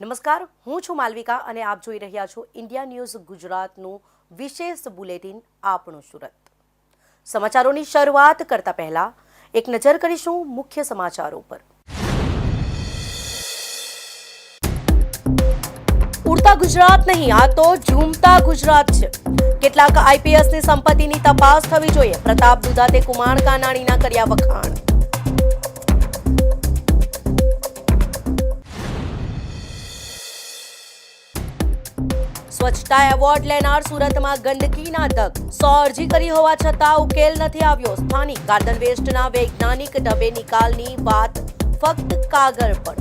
નમસ્કાર, હું છું માલવિકા અને આપ જોઈ રહ્યા છો ઇન્ડિયા ન્યૂઝ ગુજરાતનું વિશેષ બુલેટિન, આપણું સુરત. સમાચારોની શરૂઆત કરતા પહેલા એક નજર કરીશું મુખ્ય સમાચારો પર. ઉડતા ગુજરાત નહીં, આ તો ઝૂમતા ગુજરાત છે. કેટલાક આઈપીએસની સંપત્તિની તપાસ થવી જોઈએ. પ્રતાપ દુધાતે કુમાર કાનાણીના કર્યા વખાણ. સ્વચ્છતા એવોર્ડ લેનાર સુરતમાં ગંદકીના ધક સો અરજી કરી હોવા છતાં ઉકેલ નથી આવ્યો. સ્થાનિક ગાર્ડન વેસ્ટના વૈજ્ઞાનિક ડબે નિકાલની વાત ફક્ત કાગળ પર.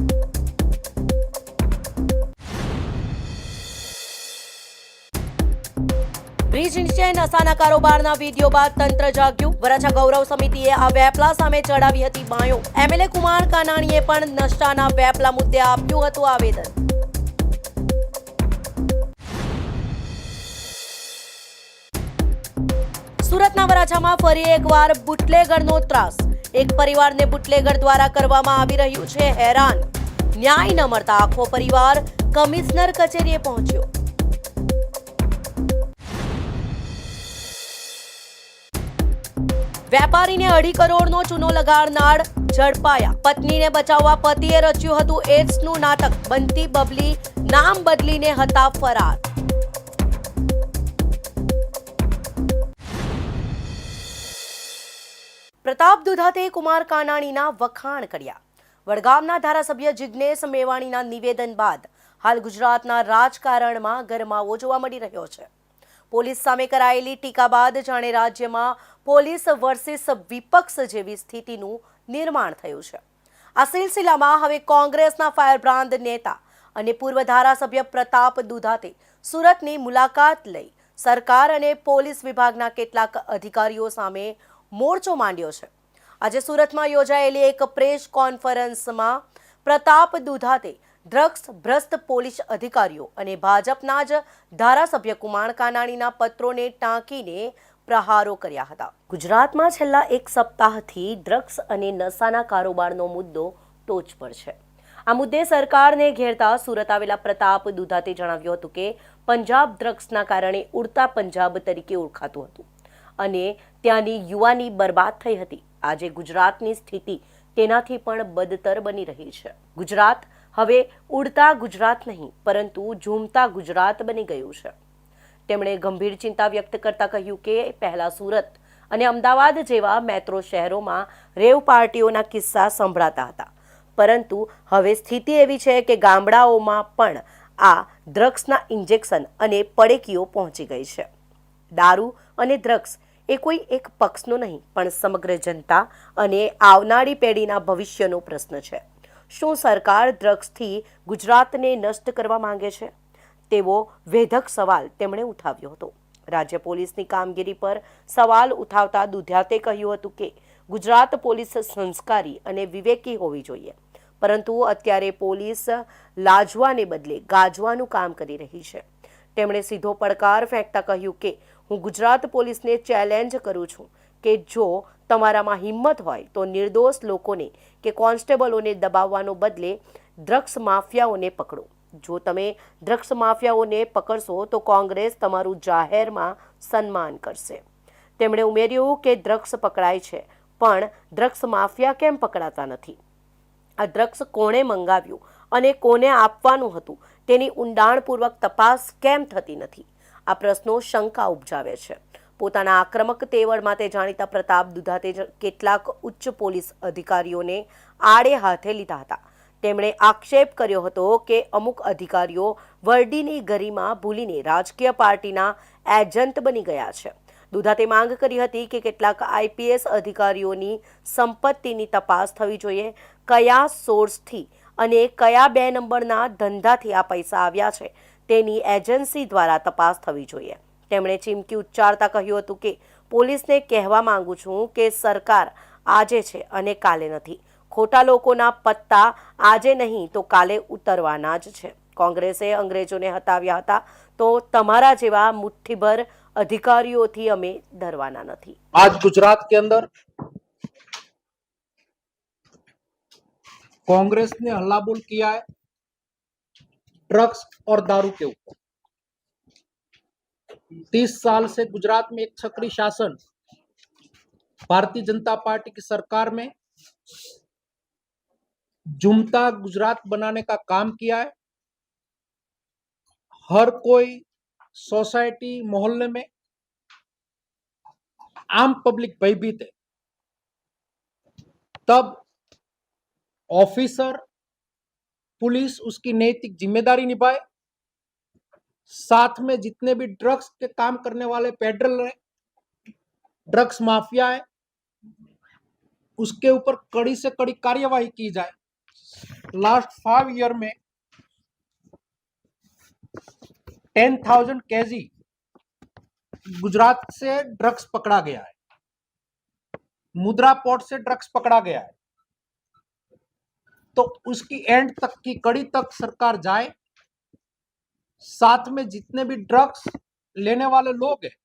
બ્રિજ નીચે નશાના કારોબારના વીડિયો બાદ તંત્ર જાગ્યું. વરાછા ગૌરવ સમિતિએ આ વેપલા સામે ચડાવી હતી બાયો. એમએલએ કુમાર કાનાણીએ પણ નશાના વેપલા મુદ્દે આપ્યું હતું આવેદન. સુરતના વરાછામાં ફરી એકવાર બુટલેગરનો ત્રાસ. એક પરિવારને બુટલેગર દ્વારા કરવામાં આવી રહ્યું છે હેરાન. ન્યાય ન મળતા આખો પરિવાર કમિશનર કચેરીએ પહોંચ્યો. વેપારીને અઢી કરોડનો ચૂનો લગાડનાર ઝડપાયા. પત્નીને બચાવવા પતિએ રચ્યું હતું એડ્સનું નાટક. બનતી બબલી, નામ બદલીને હતા ફરાર. પ્રતાપ દુધાતે કુમાર કાનાણીના વખાણ કર્યા. વડગામના ધારાસભ્ય જિજ્ઞેશ મેવાણીના નિવેદન બાદ હાલ ગુજરાતના રાજકારણમાં ગરમાવો જોવા મળી રહ્યો છે. પોલીસ સામે કરાયેલી ટીકા બાદ જાણે રાજ્યમાં પોલીસ વર્સિસ વિપક્ષ જેવી સ્થિતિનું નિર્માણ થયું છે. આ સિલસિલામાં હવે કોંગ્રેસના ફાયરબ્રાન્ડ નેતા અને પૂર્વ ધારાસભ્ય પ્રતાપ દુધાતે સુરતની મુલાકાત લઈ સરકાર અને પોલીસ વિભાગના કેટલાક અધિકારીઓ સામે મોરચો માંડ્યો છે. આજે સુરતમાં યોજાયેલી એક પ્રેસ કોન્ફરન્સમાં પ્રતાપ દુધાતે ડ્રગ્સ ભ્રષ્ટ પોલીસ અધિકારીઓ અને ભાજપના જ ધારાસભ્ય કુમાર કાનાણીના પત્રોને ટાંકીને પ્રહારો કર્યા હતા. ગુજરાતમાં છેલ્લા એક સપ્તાહથી ડ્રગ્સ અને નશાના કારોબારનો મુદ્દો ટોચ પર છે. આ મુદ્દે સરકારને ઘેરતા સુરત આવેલા પ્રતાપ દુધાતે જણાવ્યું હતું કે, પંજાબ ડ્રગ્સના કારણે ઉડતા પંજાબ તરીકે ઓળખાતું હતું અને ત્યાંની યુવાની બરબાદ થઈ હતી. આજે ગુજરાતની સ્થિતિ તેનાથી પણ બદતર બની રહી છે. ગુજરાત હવે ઉડતા ગુજરાત નહીં, પરંતુ ઝૂમતા ગુજરાત બની ગયું છે. તેમણે ગંભીર ચિંતા વ્યક્ત કરતા કહ્યું કે પહેલા સુરત અને અમદાવાદ જેવા મેટ્રો શહેરોમાં રેવ પાર્ટીઓના કિસ્સા સંભળાતા હતા. પરંતુ હવે સ્થિતિ એવી છે કે ગામડાઓમાં પણ આ ડ્રગ્સના ઇન્જેક્શન અને પડેકીઓ પહોંચી ગઈ છે. દારૂ અને ડ્રગ્સ એ કોઈ એક પક્ષનો નહીં, પણ સમગ્ર જનતા અને આવનારી પેઢીના ભવિષ્યનો પ્રશ્ન છે. શું સરકાર ડ્રગ્સથી ગુજરાતને નષ્ટ કરવા માંગે છે? તેવો વેધક સવાલ તેમણે ઉઠાવ્યો હતો. રાજ્ય પોલીસની કામગીરી પર સવાલ ઉઠાવતા દુધિયાતે કહ્યું હતું કે, ગુજરાત પોલીસ સંસ્કારી અને વિવેકી હોવી જોઈએ. પરંતુ અત્યારે પોલીસ લાજવાને બદલે ગાજવાનું કામ કરી રહી છે. તેમણે સીધો પડકાર ફેંકતા કહ્યું કે હું ગુજરાત પોલીસને ચેલેન્જ કરું છું કે જો તમારામાં હિંમત હોય તો નિર્દોષ લોકોને કે કોન્સ્ટેબલોને દબાવવાનો બદલે ડ્રગ્સ માફિયાઓને પકડો. જો તમે ડ્રગ્સ માફિયાઓને પકડશો તો કોંગ્રેસ તમારું જાહેરમાં સન્માન કરશે. તેમણે ઉમેર્યું કે ડ્રગ્સ પકડાય છે, પણ ડ્રગ્સ માફિયા કેમ પકડાતા નથી? આ ડ્રગ્સ કોણે મંગાવ્યું અને કોને આપવાનું હતું? તેની ઊંડાણપૂર્વક તપાસ કેમ થતી નથી? આ પ્રશ્નો શંકા ઉપજાવે છે. પોતાના આક્રમક તેવડ માટે જાણીતા પ્રતાપ દુધાતે કેટલાક ઉચ્ચ પોલીસ અધિકારીઓને આડે હાથે લીધા હતા. તેમણે આક્ષેપ કર્યો હતો કે અમુક અધિકારીઓ વર્ડીની ગરિમા ભૂલીને રાજકીય પાર્ટીના એજન્ટ બની ગયા છે. દુધાતે માંગ કરી હતી કે કેટલાક આઈપીએસ અધિકારીઓની સંપત્તિની તપાસ થવી જોઈએ, કયા સોર્સથી અને કયા બે નંબરના ધંધાથી આ પૈસા આવ્યા છે. તેની એજન્સી દ્વારા તપાસ થવી જોઈએ તેમણે ચીમકી ઉચ્ચારતા કહ્યું હતું કે પોલીસને કહેવા માંગુ છું કે સરકાર આજે છે અને કાલે નથી ખોટા લોકોના પત્તા આજે નહીં તો કાલે ઉતરવાના જ છે કોંગ્રેસે અંગ્રેજોને હટાવ્યા હતા તો તમારા જેવા મુઠ્ઠીભર अधिकारियों અમે ડરવાના નથી आज गुजरात के अंदर कांग्रेस ने हल्ला बोल किया है ड्रग्स और दारू के ऊपर। तीस साल से गुजरात में एक छकड़ी शासन, भारतीय जनता पार्टी की सरकार में जुमता गुजरात बनाने का काम किया है। हर कोई सोसाइटी मोहल्ले में आम पब्लिक भयभीत है। तब ऑफिसर पुलिस उसकी नैतिक ज़िम्मेदारी निभाए। साथ में जितने भी ड्रग्स के काम करने वाले पेड्रल है, ड्रग्स माफिया है, उसके ऊपर कड़ी से कड़ी कार्यवाही की जाए। लास्ट फाइव ईयर में टेन थाउज़ेंड केजी गुजरात से ड्रग्स पकड़ा गया है। मुद्रा पोर्ट से ड्रग्स पकड़ा गया है। तो उसकी एंड तक की कड़ी तक सरकार जाए साथ में जितने भी ड्रग्स लेने वाले लोग हैं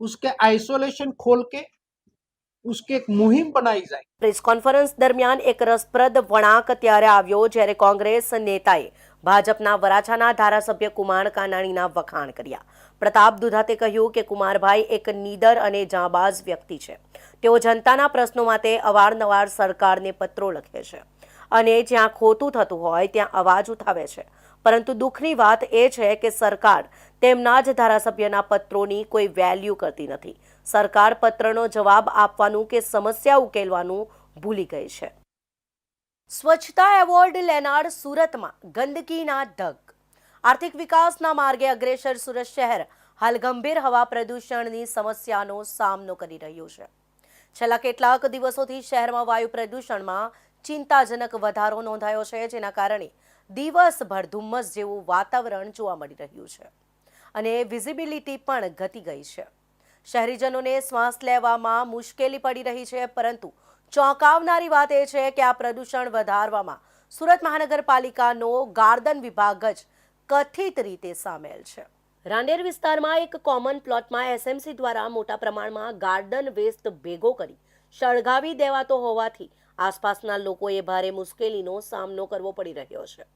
उसके आइसोलेशन खोल के उसकी एक मुहिम बनाई जाए પ્રેસ કોન્ફરન્સ દરમિયાન એક રસપ્રદ વળાંક ત્યારે આવ્યો જ્યારે કોંગ્રેસ નેતાએ ભાજપના વરાછાના ધારાસભ્ય કુમાર કાનાણીના વખાણ કર્યા પ્રતાપ દુધાતે કહ્યું કે કુમારભાઈ એક નીડર અને જાંબાઝ વ્યક્તિ છે તેઓ જનતાના પ્રશ્નો માટે અવારનવાર સરકારને પત્રો લખે છે અને જ્યાં ખોટું થતું હોય ત્યાં અવાજ ઉઠાવે છે. પરંતુ દુઃખની વાત એ છે કે સરકાર તેમના જ ધારાસભ્યના પત્રોની કોઈ વેલ્યુ કરતી નથી. સરકાર પત્રનો જવાબ આપવાનું કે સમસ્યા ઉકેલવાનું ભૂલી ગઈ છે. સ્વચ્છતા એવોર્ડ લેનાર સુરતમાં ગંદકીના ઢગ આર્થિક વિકાસના માર્ગે અગ્રેસર સુરત શહેર હાલ ગંભીર હવા પ્રદૂષણની સમસ્યાનો સામનો કરી રહ્યું છે. છેલ્લા કેટલાક દિવસોથી શહેરમાં વાયુ પ્રદૂષણમાં ચિંતાજનક વધારો નોંધાયો છે, જેના કારણે દિવસભર ધુમ્મસ જેવું વાતાવરણ જોવા મળી રહ્યું છે અને વિઝિબિલિટી પણ ઘટી ગઈ છે. શહેરીજનોને શ્વાસ લેવામાં મુશ્કેલી પડી રહી છે, પરંતુ ચોંકાવનારી વાત એ છે કે આ પ્રદૂષણ વધારવામાં સુરત મહાનગરપાલિકાનો ગાર્ડન વિભાગ જ કથિત રીતે સામેલ છે. રાંદેર વિસ્તારમાં એક કોમન પ્લોટમાં એસએમસી દ્વારા મોટા પ્રમાણમાં ગાર્ડન વેસ્ટ ભેગો કરી સળગાવી દેવાતો હોવાથી આસપાસના લોકોએ ભારે મુશ્કેલીનો સામનો કરવો પડી રહ્યો છે.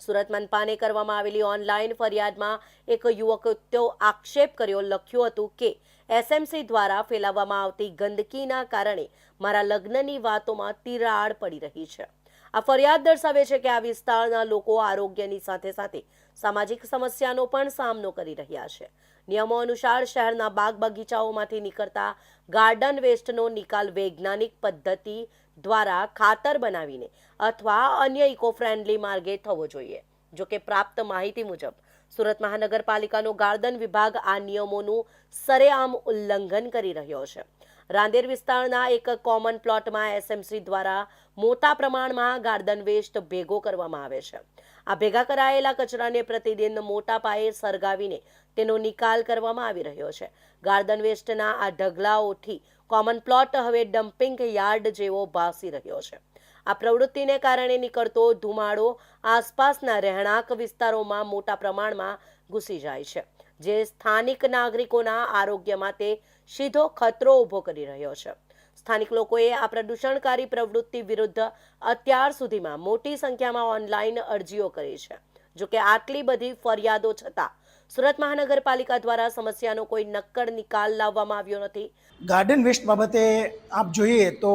સુરત મનપાને કરવામાં આવેલી ઓનલાઈન ફરિયાદમાં એક યુવકે આક્ષેપ કર્યો, લખ્યું હતું કે, એસએમસી દ્વારા ફેલાવવામાં આવતી ગંદકીના કારણે મારા લગ્નની વાતોમાં તિરાડ પડી રહી છે. આ ફરિયાદ દર્શાવે છે કે આ વિસ્તારના લોકો આરોગ્યની સાથે સાથે સામાજિક સમસ્યાનો પણ સામનો કરી રહ્યા છે. નિયમો અનુસાર શહેરના બાગ બગીચાઓમાંથી નીકળતા ગાર્ડન વેસ્ટનો નિકાલ વૈજ્ઞાનિક પદ્ધતિ દ્વારા ખાતર બનાવીને અથવા અન્ય ઇકો ફ્રેન્ડલી માર્ગે થવો જોઈએ. જો કે પ્રાપ્ત માહિતી મુજબ, સુરત મહાનગરપાલિકાનો ગાર્ડન વિભાગ આ નિયમોનું સરેઆમ ઉલ્લંઘન કરી રહ્યો છે. રાંદેર વિસ્તારના એક કોમન પ્લોટમાં એસએમસી દ્વારા મોટા પ્રમાણમાં ગાર્ડન વેસ્ટ ભેગો કરવામાં આવે છે. આ ભેગા કરાયેલા કચરાને પ્રતિદિન મોટા પાયે સળગાવીને તેનો નિકાલ કરવામાં આવી રહ્યો છે. ગાર્ડન વેસ્ટના આ ઢગલાઓથી કોમન પ્લોટ હવે ડમ્પિંગ યાર્ડ જેવો ભાસી રહ્યો છે. આ પ્રવૃત્તિને કારણે નીકળતો ધુમાડો આસપાસના રહેણાંક વિસ્તારોમાં મોટા પ્રમાણમાં ઘૂસી જાય છે, જે સ્થાનિક નાગરિકોના આરોગ્ય માટે સીધો ખતરો ઊભો કરી રહ્યો છે. સ્થાનિક લોકોએ આ પ્રદૂષણકારી પ્રવૃત્તિ વિરુદ્ધ અત્યાર સુધીમાં મોટી સંખ્યામાં ઓનલાઈન અરજીઓ કરી છે. જોકે આટલી બધી ફરિયાદો છતાં સુરત મહાનગરપાલિકા દ્વારા સમસ્યાનો કોઈ નક્કર નિકાલ લાવવામાં આવ્યો નથી. ગાર્ડન વેસ્ટ બાબતે આપ જોઈએ તો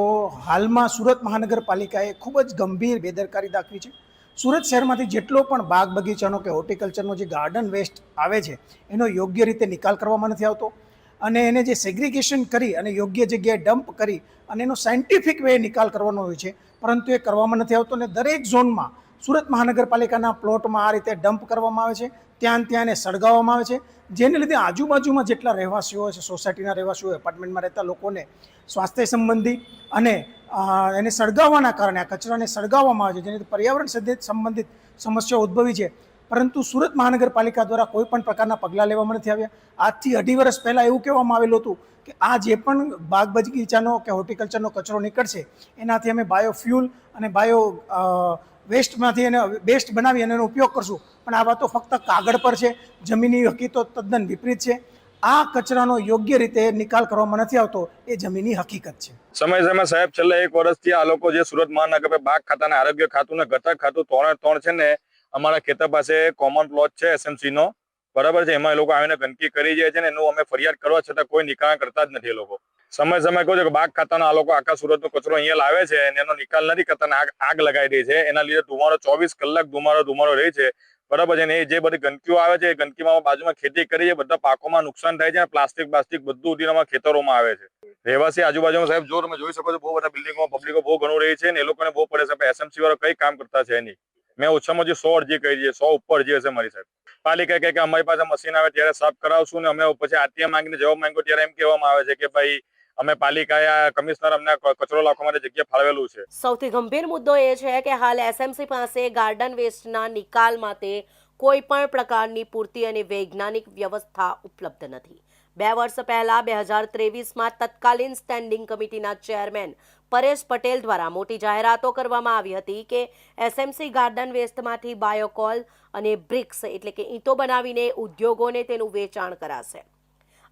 હાલમાં સુરત મહાનગરપાલિકાએ ખૂબ જ ગંભીર બેદરકારી દાખવી છે. સુરત શહેરમાંથી જેટલો પણ બાગ બગીચાનો કે હોર્ટિકલ્ચરનો જે ગાર્ડન વેસ્ટ આવે છે, એનો યોગ્ય રીતે નિકાલ કરવામાં નથી આવતો. અને એને જે સેગ્રિગેશન કરી અને યોગ્ય જગ્યાએ ડમ્પ કરી અને એનો સાયન્ટિફિક વે નિકાલ કરવાનો હોય છે, પરંતુ એ કરવામાં નથી આવતો. અને દરેક ઝોનમાં સુરત મહાનગરપાલિકાના પ્લોટમાં આ રીતે ડમ્પ કરવામાં આવે છે. ત્યાં ને ત્યાં એને સળગાવવામાં આવે છે. જેને લીધે આજુબાજુમાં જેટલા રહેવાસીઓ છે, સોસાયટીના રહેવાસીઓ, એપાર્ટમેન્ટમાં રહેતા લોકોને સ્વાસ્થ્ય સંબંધી અને એને સળગાવવાના કારણે, આ કચરાને સળગાવવામાં આવે છે. જેને પર્યાવરણ સંબંધિત સમસ્યાઓ ઉદ્ભવી છે. પરંતુ સુરત મહાનગરપાલિકા દ્વારા કોઈ પણ પ્રકારના પગલાં લેવામાં નથી આવ્યા. આજથી અઢી વર્ષ પહેલાં એવું કહેવામાં આવેલું હતું કે આ જે પણ બાગ બગીચાનો કે હોર્ટિકલ્ચરનો કચરો નીકળશે, એનાથી અમે બાયોફ્યુલ અને બાયો વેસ્ટમાંથી એને બેસ્ટ બનાવી અને એનો ઉપયોગ કરશું. પણ આ વાતો ફક્ત કાગળ પર છે જમીની હકીકતો તદ્દન વિપરીત છે. આ કચરાનો યોગ્ય રીતે નિકાલ કરવામાં નથી આવતો, એ જમીની હકીકત છે. સમય સમય સાહેબ, છેલ્લા એક વર્ષથી આ લોકો જે સુરત મહાનગર બાગ ખાતાને આરોગ્ય ખાતું ને ઘટક ખાતું ત્રણે ત્રણ છે ને, અમારા ખેતર પાસે કોમન પ્લોટ છે એસએમસી નો. બરાબર છે? એમાં એ લોકો આવીને ગંદકી કરી જાય છે ને, એનું અમે ફરિયાદ કરવા છતાં કોઈ નિકાલ કરતા જ નથી એ લોકો. સમય સમય કહું છું કે બાગ ખાતાના આ લોકો આખા સુરતનો કચરો અહીંયા લાવે છે અને એનો નિકાલ નથી કરતા આગ આગ લગાવી દે છે. એના લીધે ધુમાડો ચોવીસ કલાક ધુમાડો ધુમાડો રહે છે. બરાબર છે? એ જે બધી ગંદકીઓ આવે છે, એ ગંદકીમાં બાજુમાં ખેતી કરી છે, બધા પાકોમાં નુકસાન થાય છે અને પ્લાસ્ટિક પ્લાસ્ટિક બધું ઉડીને અમારા ખેતરોમાં આવે છે. રહેવાસી આજુબાજુમાં સાહેબ, જો તમે જોઈ શકો છો, બહુ બધા બિલ્ડિંગમાં પબ્લિકો બહુ ઘણું રહી છે ને એ લોકોને બહુ પડે છે. એસએમસી વાળો કઈ કામ કરતા છે નહીં. મેં ઓછામાં ઓછી સો અરજી કરી છે, સો ઉપર અરજી હશે મારી સાહેબ. પાલિકા કહે કે અમારી પાસે મશીન આવે ત્યારે સાફ કરાવશું ને અમે પછી આરટીઆઈ માંગીને જવાબ માંગ્યો ત્યારે એમ કહેવામાં આવે છે કે ભાઈ અમે પાલિકાએ કમિશનર અમને કચરો લાખવા માટે જગ્યા ફાળવેલું છે. સૌથી ગંભીર મુદ્દો એ છે કે હાલ એસએમસી પાસે ગાર્ડન વેસ્ટના નિકાલ માટે કોઈ પણ પ્રકારની પૂરતી અને વૈજ્ઞાનિક વ્યવસ્થા ઉપલબ્ધ નથી. બે વર્ષ પહેલા બે હજાર ત્રેવીસમાં તત્કાલીન સ્ટેન્ડિંગ કમિટીના ચેરમેન પરેશ પટેલ દ્વારા મોટી જાહેરાતો કરવામાં આવી હતી કે એસએમસી ગાર્ડન વેસ્ટમાંથી બાયોકોલ અને બ્રિક્સ એટલે કે ઈંટો બનાવીને ઉદ્યોગોને તેનું વેચાણ કરાશે.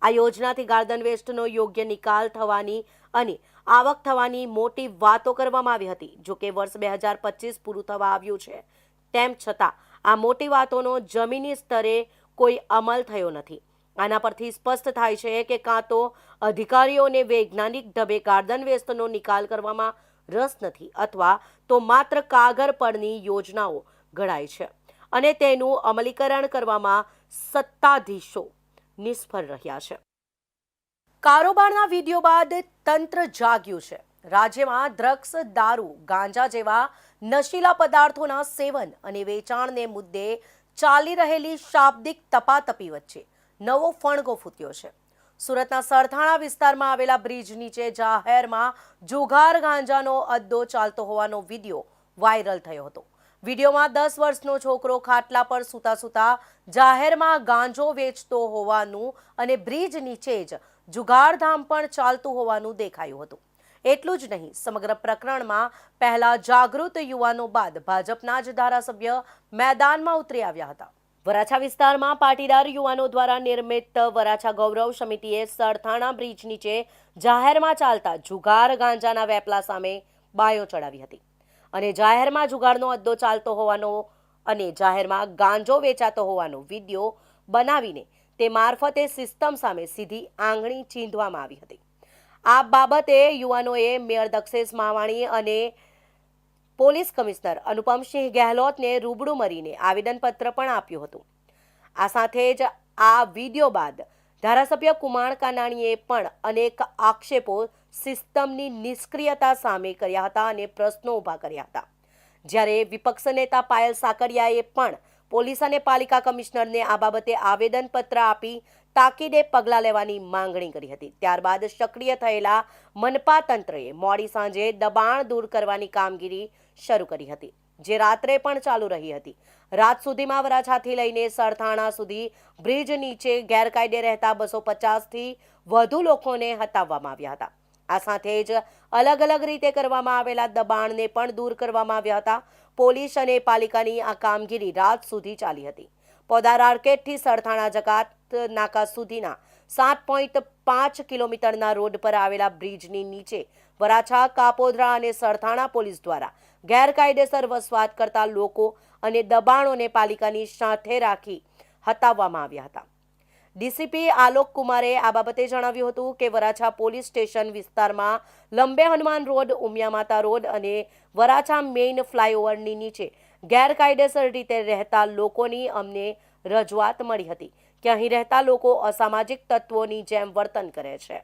આ યોજનાથી ગાર્ડન વેસ્ટનો યોગ્ય નિકાલ થવાની અને આવક થવાની મોટી વાતો કરવામાં આવી હતી. જો કે વર્ષ બે હજાર પચીસ પૂરું થવા આવ્યું છે, તેમ છતાં આ મોટી વાતોનો જમીની સ્તરે કોઈ અમલ થયો નથી. આના પરથી સ્પષ્ટ થાય છે કે કાં તો અધિકારીઓને વૈજ્ઞાનિક ઢબે ગાર્ડન વેસ્ટનો નિકાલ કરવામાં રસ નથી અથવા તો માત્ર કાગળ પરની યોજનાઓ ઘડાય છે અને તેનું અમલીકરણ કરવામાં સત્તાધીશો નિષ્ફળ રહ્યા છે. કારોબારના વીડિયો બાદ તંત્ર જાગ્યું છે. રાજ્યમાં ડ્રગ્સ, દારૂ, ગાંજા જેવા નશીલા પદાર્થોના સેવન અને વેચાણને મુદ્દે ચાલી રહેલી શાબ્દિક તપાતપી વચ્ચે નવો ફણગો ફૂટ્યો છે. સુરતના સરથાણા વિસ્તારમાં આવેલા બ્રિજ નીચે જાહેરમાં જુગાર ગાંજાનો અદ્દો ચાલતો હોવાનો વીડિયો વાયરલ થયો હતો. વિડીયોમાં દસ વર્ષનો છોકરો ખાટલા પર સૂતા સૂતા જાહેરમાં ગાંજો વેચતો હોવાનું અને બ્રિજ નીચે જ જુગારધામ પણ ચાલતું હોવાનું દેખાયું હતું. એટલું જ નહીં, સમગ્ર પ્રકરણમાં પહેલા જાગૃત યુવાનો બાદ ભાજપના જ ધારાસભ્ય મેદાનમાં ઉતરી આવ્યા હતા. વરાછા વિસ્તારમાં પાટીદાર યુવાનો દ્વારા નિર્મિત વરાછા ગૌરવ સમિતિએ સરથાણા બ્રિજ નીચે જાહેરમાં ચાલતા જુગાર ગાંજાના વેપલા સામે બાયો ચડાવી હતી. અને જાહેરમાં જુગારનો અદ્દો ચાલતો હોવાનો અને જાહેરમાં ગાંજો વેચાતો હોવાનો વીડિયો બનાવીને તે મારફતે સિસ્ટમ સામે સીધી આંગળી ચીંધવામાં આવી હતી. આ બાબતે યુવાનોએ મેયર દક્ષેશ માવાણી અને પોલીસ કમિશનર અનુપમસિંહ ગેહલોતને રૂબરૂ મળીને આવેદનપત્ર પણ આપ્યું હતું. આ સાથે જ આ વીડિયો બાદ ધારાસભ્ય કુમાર કાનાણીએ પણ અનેક આક્ષેપો સિસ્ટમની નિષ્ક્રિયતા સામે કર્યા હતા અને પ્રશ્નો ઊભા કર્યા હતા. જ્યારે વિપક્ષ નેતા પાયલ સાકરિયાએ પણ પોલીસ અને પાલિકા કમિશનરને આ બાબતે આવેદનપત્ર આપી તાકીદે પગલાં લેવાની માંગણી કરી હતી. ત્યારબાદ સક્રિય થયેલા મનપા તંત્રએ મોડી સાંજે દબાણ દૂર કરવાની કામગીરી શરૂ કરી હતી, જે રાત્રે પણ ચાલુ રહી હતી. રાત સુધીમાં વરાછાથી લઈને સરથાણા સુધી બ્રિજ નીચે ગેરકાયદે રહેતા બસો પચાસથી વધુ લોકોને હટાવવામાં આવ્યા હતા. આ સાથે જ અલગ અલગ રીતે કરવામાં આવેલા દબાણને પણ દૂર કરવામાં આવ્યા હતા. પોલીસ અને પાલિકાની આ કામગીરી રાત સુધી ચાલી હતી. પોદાર આર્કેટથી સરથાણા જકાત નાકા સુધીના સાત પોઈન્ટ પાંચ કિલોમીટરના રોડ પર આવેલા બ્રિજની નીચે વરાછા, કાપોદ્રા અને સરથાણા પોલીસ દ્વારા ગેરકાયદેસર વસવાટ કરતા લોકો અને દબાણોને પાલિકાની સાથે રાખી હતાવવામાં આવ્યા હતા. ડીસીપી આલોક કુમારે આ બાબતે જણાવ્યું હતું કે વરાછા પોલીસ સ્ટેશન વિસ્તારમાં લંબે હનુમાન રોડ, ઉમિયા માતા રોડ અને વરાછા મેઇન ફ્લાયઓવરની નીચે ગેરકાયદેસર રીતે રહેતા લોકોની અમને રજૂઆત મળી હતી કે અહીં રહેતા લોકો અસામાજિક તત્વોની જેમ વર્તન કરે છે.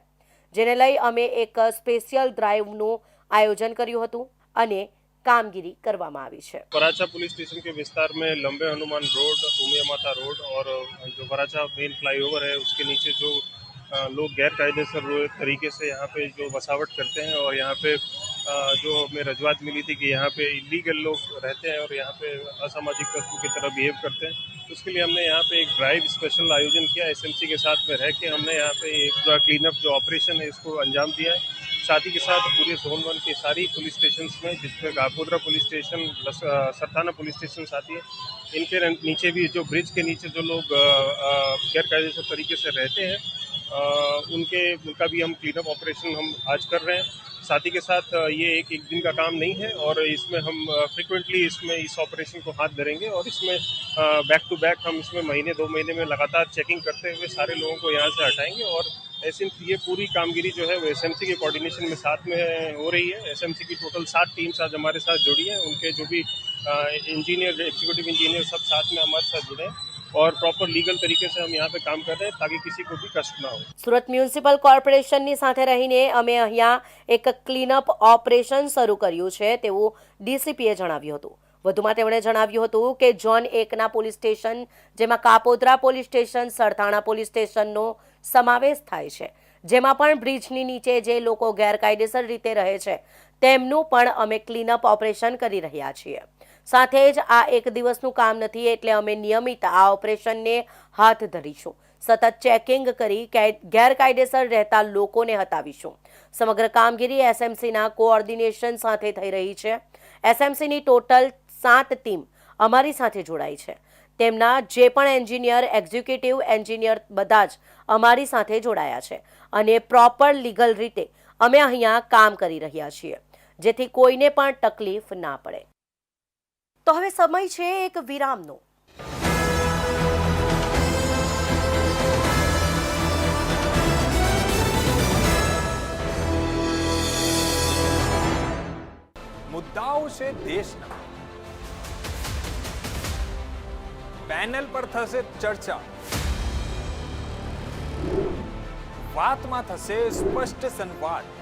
જેને લઈ અમે એક સ્પેશિયલ ડ્રાઈવનું આયોજન કર્યું હતું અને કામગીરી કરવામાં આવી છે वराछा पुलिस स्टेशन के विस्तार में लंबे हनुमान रोड उमिया माता रोड और जो वराछा मेन फ्लाईओवर है उसके नीचे जो अ, लोग गैर कायदेसर रो- तरीके से यहाँ पे जो बसावट करते हैं और यहाँ पे अ, जो हमें रजूआत मिली थी कि यहाँ पे इलीगल लोग रहते हैं और यहाँ पे असामाजिक तत्व की तरह बिहेव करते हैं तो उसके लिए हमने यहाँ पे एक ड्राइव स्पेशल आयोजन किया। एसएमसी के साथ में रह के हमने यहाँ पे एक पूरा क्लीन अप जो ऑपरेशन है, इसको अंजाम दिया है। साथ ही के साथ पूरे जोन वन के सारी पुलिस स्टेशन में जिसमें Kapodra police station Sarthana police station आती है, इनके नीचे भी जो ब्रिज के नीचे जो लोग गैर कायदेसर तरीके से रहते हैं उनके, उनका भी हम क्लीन अप ऑपरेशन हम आज कर रहे हैं। साथ के साथ ये एक एक दिन का काम नहीं है और इसमें हम फ्रिक्वेंटली इसमें इस ऑपरेशन को हाथ धरेंगे और इसमें बैक टू बैक हम इसमें महीने, दो महीने में लगातार चेकिंग करते हुए सारे लोगों को यहाँ से हटाएँगे और ऐसे ये पूरी कामगिरी जो है वो एसएमसी के कोऑर्डिनेशन में साथ में हो रही है। एस की टोटल सात टीम्स आज हमारे साथ जुड़ी हैं। उनके जो भी इंजीनियर एग्जीक्यूटिव इंजीनियर सब साथ में हमारे साथ जुड़े हैं। और प्रॉपर लीगल तरीके से हम यहाँ पे काम कर रहे हैं ताकि किसी को भी कष्ट ना हो સુરત મ્યુનિસિપલ કોર્પોરેશનની સાથે રહીને અમે અહીંયા એક ક્લીનઅપ ઓપરેશન શરૂ કર્યું છે તેવું ડીસીપીએ જણાવ્યું હતું વધુમાં તેમણે જણાવ્યું હતું કે ઝોન એકના પોલીસ સ્ટેશન જેમાં Kapodra police station Sarthana police સ્ટેશનનો સમાવેશ થાય છે જેમાં પણ બ્રિજની નીચે જે લોકો ગેરકાયદેસર રીતે રહે છે તેમનું પણ અમે ક્લીનઅપ ઓપરેશન કરી રહ્યા છીએ સાથે જ આ એક દિવસનું કામ નથી એટલે અમે નિયમિત આ ઓપરેશનને હાથ ધરીશું. સતત ચેકિંગ કરી ગેરકાયદેસર રહેતા લોકોને હટાવીશું. સમગ્ર કામગીરી એસએમસીના કોઓર્ડિનેશન સાથે થઈ રહી છે. એસએમસીની ટોટલ સાત ટીમ અમારી સાથે જોડાઈ છે. તેમના જે પણ એન્જિનિયર, એક્ઝિક્યુટિવ એન્જિનિયર બધા જ અમારી સાથે જોડાયા છે અને પ્રોપર લીગલ રીતે અમે અહીંયા કામ કરી રહ્યા છીએ, જેથી કોઈને પણ તકલીફ ના પડે. તો હવે સમય છે એક વિરામનો. મુદ્દાઓ છે દેશના. પેનલ પર થશે ચર્ચા. વાતમાં થશે સ્પષ્ટ સંવાદ.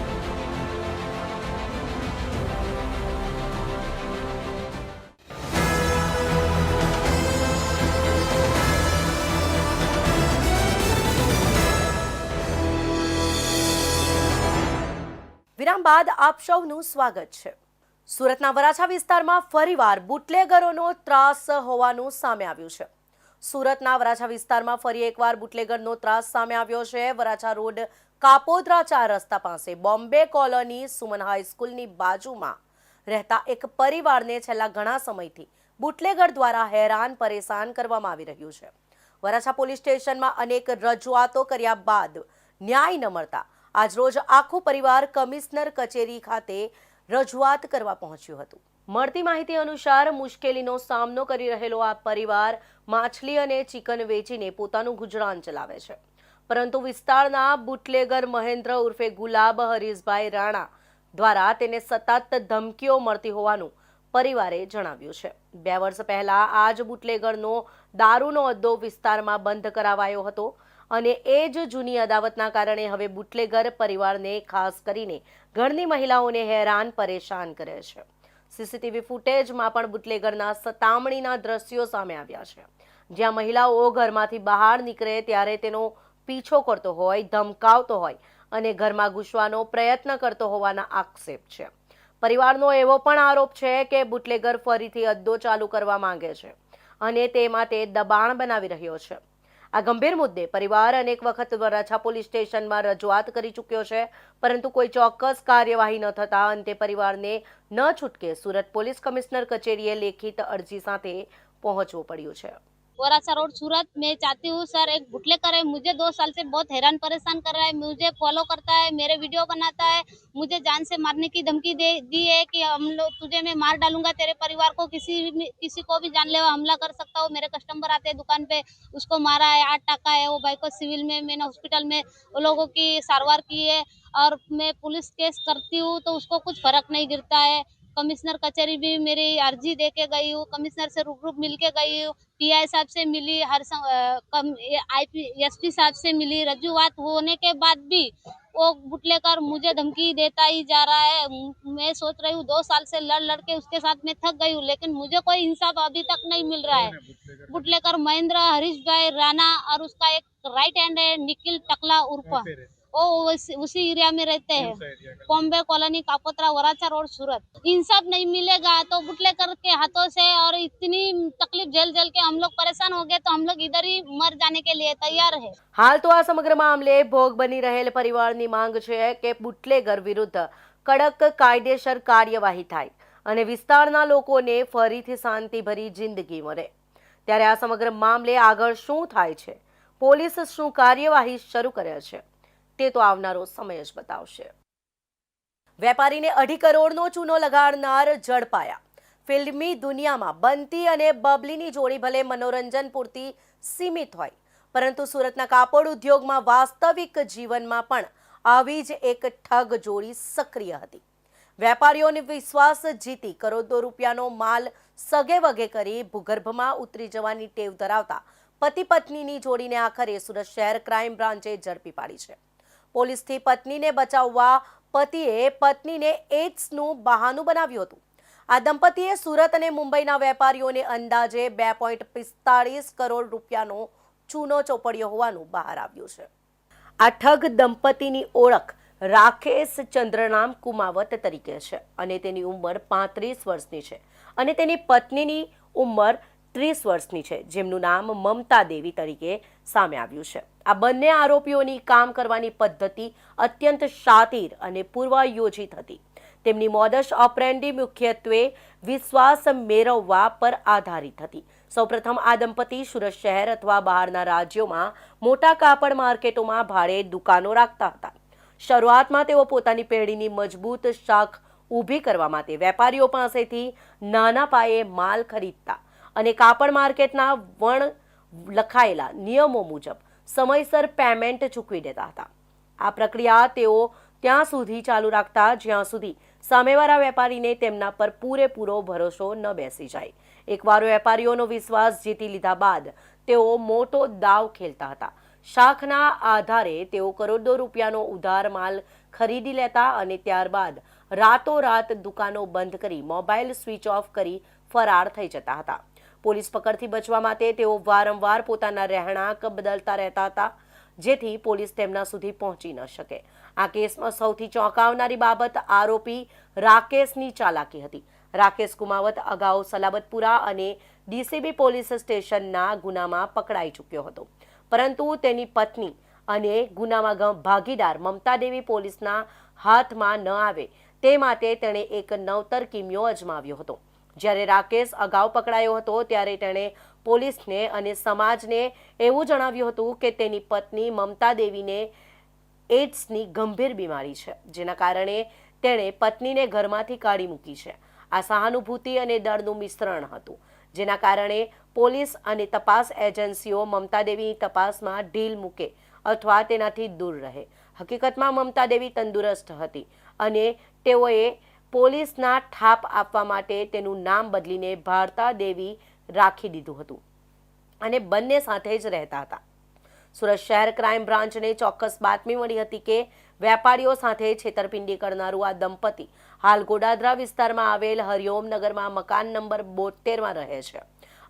બાદ આપ સૌનું સ્વાગત છે. સુરતના વરાછા વિસ્તારમાં ફરીવાર બુટલેગરોનો ત્રાસ હોવાનું સામે આવ્યું છે. સુરતના વરાછા વિસ્તારમાં ફરી એકવાર બુટલેગરનો ત્રાસ સામે આવ્યો છે. વરાછા રોડ કાપોદ્રા ચાર રસ્તા પાસે બોમ્બે કોલોની સુમન હાઈસ્કૂલની બાજુમાં રહેતા એક પરિવારને છેલ્લા ઘણા સમયથી બુટલેગર દ્વારા હેરાન પરેશાન કરવામાં આવી રહ્યું છે. વરાછા પોલીસ સ્ટેશનમાં અનેક રજૂઆતો કર્યા બાદ ન્યાય ન મળતા આજરોજ આખો પરિવાર કમિશનર કચેરી ખાતે રજૂઆત કરવા પહોંચ્યું હતું. મળતી માહિતી અનુસાર મુશ્કેલીનો સામનો કરી રહેલો આ પરિવાર માછલી અને ચિકન વેચીને પોતાનું ગુજરાન ચલાવે છે. પરંતુ વિસ્તારના બુટલેગર મહેન્દ્ર ઉર્ફે ગુલાબ હરીશભાઈ રાણા દ્વારા તેને સતત ધમકીઓ મળતી હોવાનું પરિવારે જણાવ્યું છે. બે વર્ષ પહેલા આ જ બુટલેગરનો દારૂનો અડ્ડો વિસ્તારમાં બંધ કરાવાયો હતો. અને એ જ જૂની અદાવતના કારણે હવે બુટલેગર પરિવારને ખાસ કરીને ઘરની મહિલાઓને હેરાન પરેશાન કરે છે. સીસીટીવી ફૂટેજમાં પણ બુટલેગરના સતામણીના દ્રશ્યો સામે આવ્યા છે. જ્યાં મહિલાઓ ઘરમાંથી બહાર નીકળે ત્યારે તેનો પીછો કરતો હોય, ધમકાવતો હોય અને ઘરમાં ઘૂસવાનો પ્રયત્ન કરતો હોવાના આક્ષેપ છે. પરિવારનો એવો પણ આરોપ છે કે બુટલેગર ફરીથી અદ્દો ચાલુ કરવા માંગે છે અને તે માટે દબાણ બનાવી રહ્યો છે. આ ગંભીર મુદ્દે પરિવાર અનેક વખત વરાછા પોલીસ સ્ટેશનમાં રજૂઆત કરી ચૂક્યો છે. પરંતુ કોઈ ચોક્કસ કાર્યવાહી ન થતા અંતે પરિવારને ન છૂટકે સુરત પોલીસ કમિશનર કચેરીએ લેખિત અરજી સાથે પહોંચવું પડ્યું છે. वरासा रोड सूरत मैं चाहती हूँ, सर, एक बुटलेकर है मुझे दो साल से बहुत हैरान परेशान कर रहा है। मुझे फॉलो करता है, मेरे वीडियो बनाता है। मुझे जान से मारने की धमकी दे, दी है कि हम लोग तुझे मैं मार डालूँगा, तेरे परिवार को किसी किसी को भी जानलेवा हमला कर सकता हूँ। मेरे कस्टमर आते हैं दुकान पे, उसको मारा है, आठ टाका है, वो भाई को सिविल में, मैंने हॉस्पिटल में वो लोगों की सारवार की है। और मैं पुलिस केस करती हूँ तो उसको कुछ फ़र्क नहीं गिरता है। कमिश्नर कचहरी भी मेरी अर्जी दे के गई हूँ कमिश्नर से रूबरू मिल के गई हूँ पीआई साहब से मिली हर आई एस पी साहब से मिली रजूआत होने के बाद भी वो बुटलेकर मुझे धमकी देता ही जा रहा है। मैं सोच रही हूँ दो साल से लड़ लड़ के उसके साथ मैं थक गई हूँ लेकिन मुझे कोई इंसाफ अभी तक नहीं मिल रहा है। बुटलेकर महेंद्र हरीश भाई राणा और उसका एक राइट हैंड है निखिल टकला उर्फ़। वो उस- उसी एरिया में रहते हैं बॉम्बे कॉलोनी कापोत्रा वराचा रोड सूरत इंसाफ नहीं मिलेगा तो बुटले करके हाथों से और इतनी तकलीफ झेल झेल के हम लोग परेशान हो गए तो हम लोग इधर ही मर जाने के लिए तैयार है હાલ તો આ સમગ્ર મામલે ભોગ બની રહેલ પરિવારની માંગ છે કે બુટલેગર વિરુદ્ધ કડક કાયદેસર કાર્યવાહી થાય અને વિસ્તારના લોકોને ફરીથી શાંતિભરી જિંદગી મળે ત્યારે આ સમગ્ર મામલે આગળ શું થાય છે પોલીસ શું કાર્યવાહી શરૂ કરે છે તે તો આવનારો સમય જ બતાવશે. વેપારીને અઢી કરોડનો ચૂનો લગાડનાર ઝડપાયા ફિલ્મી દુનિયામાં બનતી અને બબલીની જોડી ભલે મનોરંજન પૂરતી સીમિત હોય, પરંતુ સુરતના કાપડ ઉદ્યોગમાં વાસ્તવિક જીવનમાં પણ આવી જ એક ઠગ જોડી સક્રિય હતી. વેપારીઓને વિશ્વાસ જીતી કરોડો રૂપિયાનો માલ સગે વગે કરી ભૂગર્ભમાં ઉતરી જવાની ટેવ ધરાવતા પતિ પત્નીની જોડીને આખરે સુરત શહેર ક્રાઇમ બ્રાન્ચે ઝડપી પાડી છે. પોલીસથી પત્નીને બચાવવા પતિએ પત્નીને એઇડ્સનું બહાનું બનાવ્યું હતું. આ દંપતીએ સુરત અને મુંબઈના વેપારીઓને અંદાજે બે પોઈન્ટ પિસ્તાળીસ કરોડ રૂપિયાનો ચૂનો ચોપડ્યો હોવાનું બહાર આવ્યું છે. આ ઠગ દંપતીની ઓળખ રાકેશ ચંદ્રનામ કુમાવત તરીકે છે અને તેની ઉંમર પાંત્રીસ વર્ષની છે અને તેની પત્નીની ઉંમર ત્રીસ વર્ષની છે, જેમનું નામ મમતા દેવી તરીકે સામે આવ્યું છે. આ બંને આરોપીઓની કામ કરવાની પદ્ધતિ અત્યંત શાતીર અને પૂર્વયોજિત હતી. તેમની મોડસ ઓપરેન્ડી મુખ્યત્વે વિશ્વાસ મેળવવા પર આધારિત હતી. સૌપ્રથમ આ દંપતી સુરત શહેર અથવા બહારના રાજ્યોમાં મોટા કાપડ માર્કેટોમાં ભાડે દુકાનો રાખતા હતા. શરૂઆતમાં તેઓ પોતાની પેઢીની મજબૂત શાખ ઊભી કરવા માટે વેપારીઓ પાસેથી નાના પાયે માલ ખરીદતા અને કાપડ માર્કેટના વણ લખાયેલા નિયમો મુજબ સમયસર પેમેન્ટ ચૂકવી દેતા હતા. આ પ્રક્રિયા તેઓ ત્યાં સુધી ચાલુ રાખતા, જ્યાં સુધી સામેવાળા વેપારીને તેમના પર પૂરેપૂરો ભરોસો ન બેસી જાય. એકવાર વેપારીઓનો વિશ્વાસ જીતી લીધા બાદ તેઓ મોટો દાવ ખેલતા હતા. શાખના આધારે તેઓ કરોડો રૂપિયાનો ઉધાર માલ ખરીદી લેતા અને ત્યારબાદ રાતોરાત દુકાનો બંધ કરી, મોબાઈલ સ્વિચ ઓફ કરી ફરાર થઈ જતા હતા. પોલીસ પકડથી બચવા માટે તેઓ વારંવાર પોતાના રહેણાંક બદલતા રહેતા હતા, જેથી પોલીસ તેમના સુધી પહોંચી ન શકે. આ કેસમાં સૌથી ચોંકાવનારી બાબત આરોપી રાકેશની ચાલાકી હતી. રાકેશ કુમાવત અગાઉ સલાબતપુરા અને ડીસીબી પોલીસ સ્ટેશનના ગુનામાં પકડાઈ ચૂક્યો હતો. પરંતુ તેની પત્ની અને ગુનામાં ભાગીદાર મમતા દેવી પોલીસના હાથમાં ન આવે, તે માટે તેણે એક નવતર કિમિયો અજમાવ્યો હતો. જ્યારે રાકેશ અગાઉ પકડાયો હતો, ત્યારે તેણે પોલીસને અને સમાજને એવું જણાવ્યું હતું કે તેની પત્ની મમતા દેવીને એડ્સની ગંભીર બીમારી છે, જેના કારણે તેણે પત્નીને ઘરમાંથી કાઢી મૂકી છે. આ સહાનુભૂતિ અને દળનું મિશ્રણ હતું, જેના કારણે પોલીસ અને તપાસ એજન્સીઓ મમતા દેવીની તપાસમાં ઢીલ મૂકે અથવા તેનાથી દૂર રહે. હકીકતમાં મમતા દેવી તંદુરસ્ત હતી અને તેઓએ પોલીસના ઠાપ આપવા માટે તેનું નામ બદલીને ભારતા દેવી રાખી દીધું હતું અને બંને સાથે જ રહેતા હતા. સુરત શહેર ક્રાઇમ બ્રાન્ચને ચોક્કસ બાતમી મળી હતી કે વેપારીઓ સાથે છેતરપિંડી કરનારું આ દંપતી હાલ ગોડાદરા વિસ્તારમાં આવેલ હરિઓમ નગરમાં મકાન નંબર બોતેરમાં રહે છે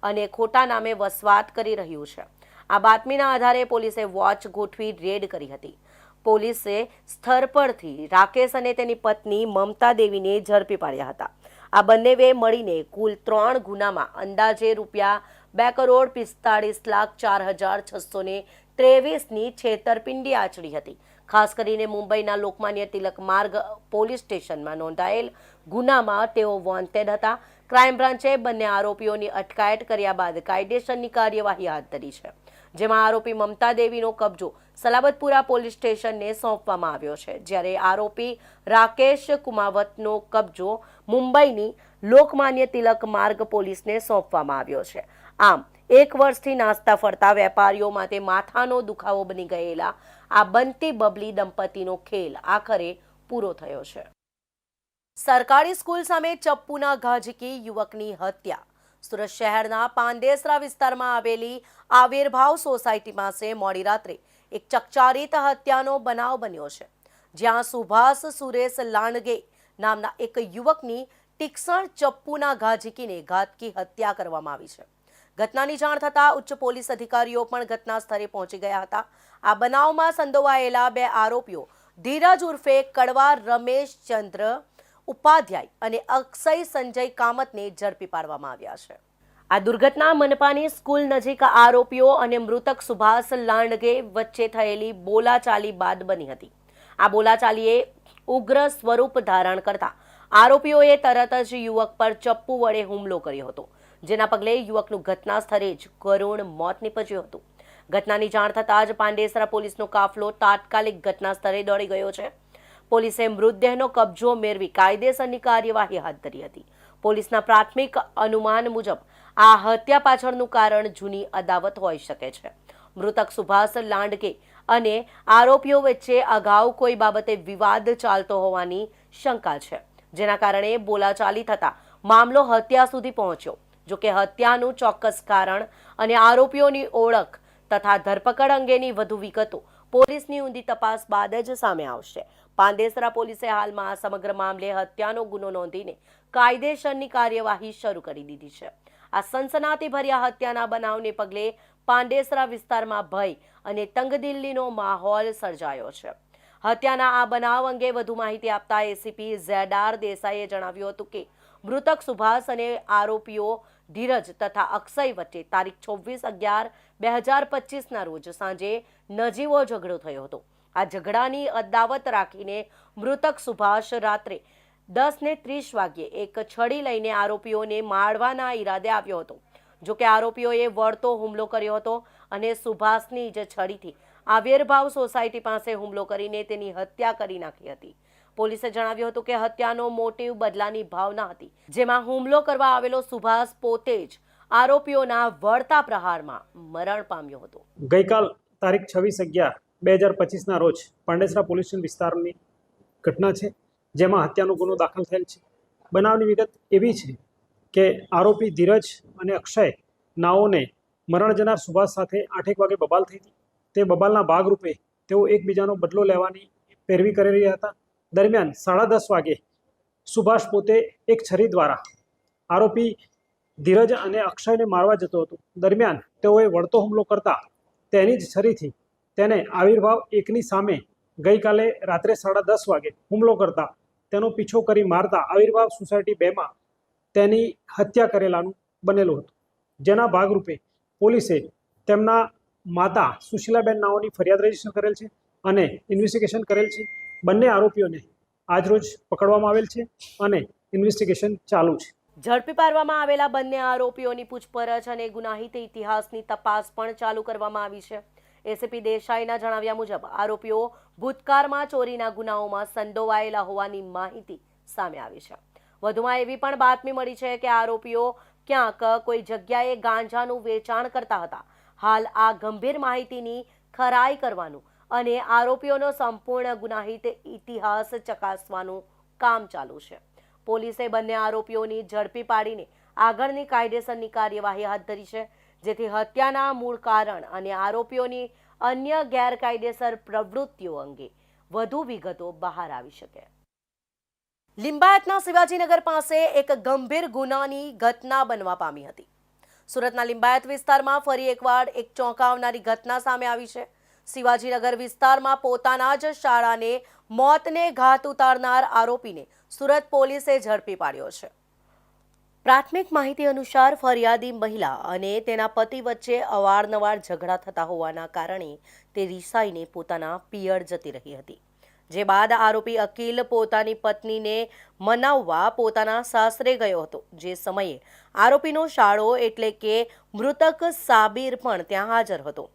અને ખોટા નામે વસવાટ કરી રહ્યું છે. આ બાતમીના આધારે પોલીસે વોચ ગોઠવી રેડ કરી હતી. પોલીસે સ્થળ પરથી રાકેશ અને તેની પત્ની મમતા દેવીને ઝડપી પાડ્યા હતા. આ બંનેવે મળીને કુલ ત્રણ ગુનામાં અંદાજે રૂપિયા બે કરોડ પિસ્તાળીસ લાખ ચાર હજાર છસો ને ત્રેવીસની છેતરપિંડી આચરી હતી. ખાસ કરીને મુંબઈના લોકમાન્ય તિલક માર્ગ પોલીસ સ્ટેશનમાં નોંધાયેલ ગુનામાં તેઓ વોન્ટેડ હતા. ક્રાઇમ બ્રાન્ચે બંને આરોપીઓની અટકાયત કર્યા બાદ કાયદેસરની કાર્યવાહી હાથ ધરી છે. જેમાં આરોપી મમતા દેવીનો કબજો સલાબતપુરા પોલીસ સ્ટેશનને સોંપવામાં આવ્યો છે, જ્યારે આરોપી રાકેશ કુમાવતનો કબજો મુંબઈની લોકમાન્ય તિલક માર્ગ પોલીસને સોંપવામાં આવ્યો છે. આમ, એક વર્ષથી નાસ્તા ફરતા વેપારીઓ માટે માથાનો દુખાવો બની ગયેલા આ બનતી બબલી દંપતીનો ખેલ આખરે પૂરો થયો છે. સરકારી સ્કૂલ સામે ચપ્પુના ઘા યુવકની હત્યા. સુરત શહેરના પાંદેસરા વિસ્તારમાં આવેલી આવિર્ભાવ સોસાયટી પાસે મોડી રાત્રે એક ચકચારિત હત્યાનો બનાવ બન્યો છે, જ્યાં સુભાષ સુરેશ લાંડગે નામના એક યુવકની તીક્ષ્ણ ચપ્પુના ઘા ઝીકીને ઘાતકી હત્યા કરવામાં આવી છે. ઘટનાની જાણ થતાં ઉચ્ચ પોલીસ અધિકારીઓ પણ ઘટના સ્થળે પહોંચી ગયા હતા. આ બનાવમાં સંડોવાયેલા બે આરોપીઓ ધીરજ ઉર્ફે કડવા રમેશ ચંદ્ર ઉપાધ્યાય અને અક્ષય સંજય કામતને ઝડપી પાડવામાં આવ્યા છે. આ દુર્ઘટના મનપાની સ્કૂલ નજીક આરોપીઓ અને મૃતક સુભાષ લાંડગે વચ્ચે થયેલી બોલાચાલી બાદ બની હતી. આ બોલાચાલીએ ઉગ્ર સ્વરૂપ ધારણ કરતા આરોપીઓએ તરત જ યુવક પર ચપ્પુ વડે હુમલો કર્યો હતો, જેના પગલે યુવકનું ઘટના સ્થળે જ કરુણ મોત નીપજ્યું હતું. ઘટનાની જાણ થતાં જ પાંડેસરા પોલીસનો કાફલો તાત્કાલિક ઘટના સ્થળે દોડી ગયો છે. પોલીસે મૃતદેહનો કબજો મેળવી કાયદેસરની કાર્યવાહી હાથ ધરી હતી. પોલીસના પ્રાથમિક અનુમાન મુજબ આ હત્યા પાછળનું કારણ જૂની અદાવત હોઈ શકે છે. મૃતક સુભાષ લાંડકે અને આરોપીઓ વચ્ચે અગાઉ કોઈ બાબતે વિવાદ ચાલતો હોવાની શંકા છે. જેના કારણે બોલાચાલી થતા મામલો હત્યા સુધી પહોંચ્યો. જોકે હત્યાનું ચોક્કસ કારણ અને આરોપીઓની ઓળખ તથા ધરપકડ અંગેની વધુ વિગતો પોલીસની ઊંધી તપાસ બાદ જ સામે આવશે. પાંદેસરા પોલીસે હાલમાં આ સમગ્ર મામલે હત્યાનો ગુનો નોંધીને કાયદેસરની કાર્યવાહી શરૂ કરી દીધી છે. આ સનસનાટીભર્યા હત્યાના બનાવને પગલે પાંડેસરા વિસ્તારમાં ભય અને તંગદિલ્લીનો માહોલ સર્જાયો છે. હત્યાના આ બનાવ અંગે વધુ માહિતી આપતા એસીપી ઝેડાર દેસાઈએ જણાવ્યું હતું કે, મૃતક સુભાષ અને આરોપીઓ ધીરજ તથા અક્ષય વચ્ચે તારીખ છવ્વીસ અગિયાર બે હજાર પચીસના રોજ સાંજે નજીવો ઝઘડો થયો હતો. આ ઝઘડાની અદાવત રાખીને મૃતક સુભાષ રાત્રે દસ ને ત્રીસ વાગ્યે એક છડી લઈને આરોપીઓને મારવાના ઈરાદે આવ્યો હતો. જોકે આરોપીઓએ વળતો હુમલો કર્યો હતો અને સુભાષની જ છડીથી આવિર્ભાવ સોસાયટી પાસે હુમલો કરીને તેની હત્યા કરી નાખી હતી. પોલીસે જણાવ્યું હતું કે હત્યાનો મોટિવ બદલાની ભાવના હતી, જેમાં હુમલો કરવા આવેલો સુભાષ પોતે જ આરોપીઓના વળતા પ્રહારમાં મરણ પામ્યો હતો. ગઈકાલ તારીખ છવ્વીસ અગિયાર બે હજાર પચીસના રોજ પાંડેસરા પોલીસ સ્ટેશન વિસ્તારની ઘટના છે. જેમાં હત્યાનો ગુનો દાખલ થયેલ છે. બનાવની વિગત એવી છે કે આરોપી ધીરજ અને અક્ષય નાઓને મરણ જનાર સુભાષ સાથે આઠેક વાગે બબાલ થઈ હતી. તે બબાલના ભાગરૂપે તેઓ એકબીજાનો બદલો લેવાની પેરવી કરી રહ્યા હતા. દરમિયાન સાડા દસ વાગે સુભાષ પોતે એક છરી દ્વારા આરોપી ધીરજ અને અક્ષયને મારવા જતો હતો. દરમિયાન તેઓએ વળતો હુમલો કરતા તેની જ છરીથી તેને આવિર્ભાવ એકની સામે ગઈકાલે રાત્રે સાડા દસ વાગે હુમલો કરતા તેનો પીછો કરી મારતા આવિર્ભાવ સોસાયટી બેમાં તેની હત્યા કરેલાનું બનેલું હતું. જેના ભાગરૂપે પોલીસે તેમના માતા સુશીલાબેન નાઓની ફરિયાદ રજિસ્ટર કરેલ છે અને ઇન્વેસ્ટિગેશન કરેલ છે. બંને આરોપીઓને આજરોજ પકડવામાં આવેલ છે અને ઇન્વેસ્ટિગેશન ચાલુ છે. ઝડપી પાડવામાં આવેલા બંને આરોપીઓની પૂછપરછ અને ગુનાહિત ઇતિહાસની તપાસ પણ ચાલુ કરવામાં આવી છે. એસીપી દેસાઈના જણાવ્યા મુજબ આરોપીઓ ભૂતકાળમાં ચોરીના ગુનાઓમાં સંડોવાયેલા હોવાની માહિતી સામે આવી છે. વધુમાં એવી પણ બાતમી મળી છે કે આરોપીઓ ક્યાંક કોઈ જગ્યાએ ગાંજાનું વેચાણ કરતા હતા. હાલ આ ગંભીર માહિતીની ખરાઈ કરવાનું અને આરોપીઓનો સંપૂર્ણ ગુનાહિત ઇતિહાસ ચકાસવાનું કામ ચાલુ છે. પોલીસે બંને આરોપીઓની ઝડપી પાડીને આગળની કાયદેસરની કાર્યવાહી હાથ ધરી છે. જેથી હત્યાના મૂળ કારણ અને આરોપીઓની અન્ય ગેરકાયદેસર પ્રવૃત્તિઓ અંગે વધુ વિગતો બહાર આવી શકે. લિંબાયતના શિવાજીનગર પાસે એક ગંભીર ગુનાની ઘટના બનવા પામી હતી. સુરતના લિંબાયત વિસ્તારમાં ફરી એકવાર એક ચોંકાવનારી ઘટના સામે આવી છે. શિવાજીનગર વિસ્તારમાં પોતાના જ શાળાને મોતને ઘાત ઉતારનાર આરોપીને સુરત પોલીસે ઝડપી પાડ્યો છે. પ્રાથમિક માહિતી અનુસાર ફરિયાદી મહિલા અને તેના પતિ વચ્ચે અવારનવાર ઝઘડા થતા હોવાના કારણે તે રિસાઈને પોતાના પિયર જતી રહી હતી. જે બાદ આરોપી અકીલ પોતાની પત્નીને મનાવવા પોતાના સાસરે ગયો હતો. જે સમયે આરોપીનો શાળો એટલે કે મૃતક સાબીર પણ ત્યાં હાજર હતો.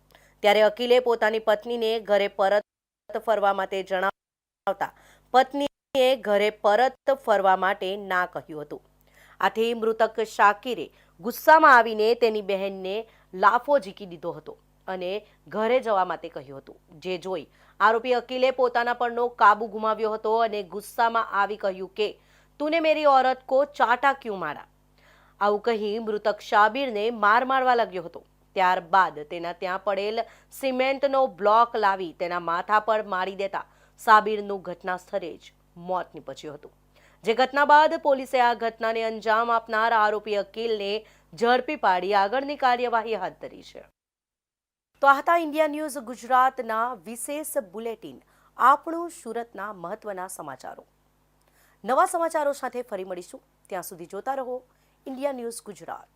ત્યારે અકીલે પોતાની પત્નીને ઘરે પરત ફરવા માટે જણાવતા પત્નીએ ઘરે પરત ફરવા માટે ના કહ્યું હતું. આથી મૃતક શાકિરે ગુસ્સામાં આવીને તેની બહેનને લાફો ઝીકી દીધો હતો અને ઘરે જવા માટે કહ્યું હતું. જે જોઈ આરોપી અકીલે પોતાના પરનો કાબુ ગુમાવ્યો હતો અને ગુસ્સામાં આવી કહ્યું કે, તુને મેરી ઓરત કો ચાટા ક્યું મારા? આવું કહી મૃતક શાબીરને માર મારવા લાગ્યો હતો. ત્યારબાદ તેના ત્યાં પડેલ સિમેન્ટનો બ્લોક લાવી તેના માથા પર મારી દેતા સાબીરનું ઘટના સ્થળે જ મોત નીપજ્યું હતું. જે ઘટના બાદ પોલીસે આ ઘટનાને અંજામ આપનાર આરોપી અકીલને ઝડપી પાડી આગળની કાર્યવાહી હાથ ધરી છે. તો આ હતા ઇન્ડિયા ન્યૂઝ ગુજરાતના વિશેષ બુલેટિન, આપણું સુરતના મહત્વના સમાચારો. નવા સમાચારો સાથે ફરી મળીશું. ત્યાં સુધી જોતા રહો ઇન્ડિયા ન્યૂઝ ગુજરાત.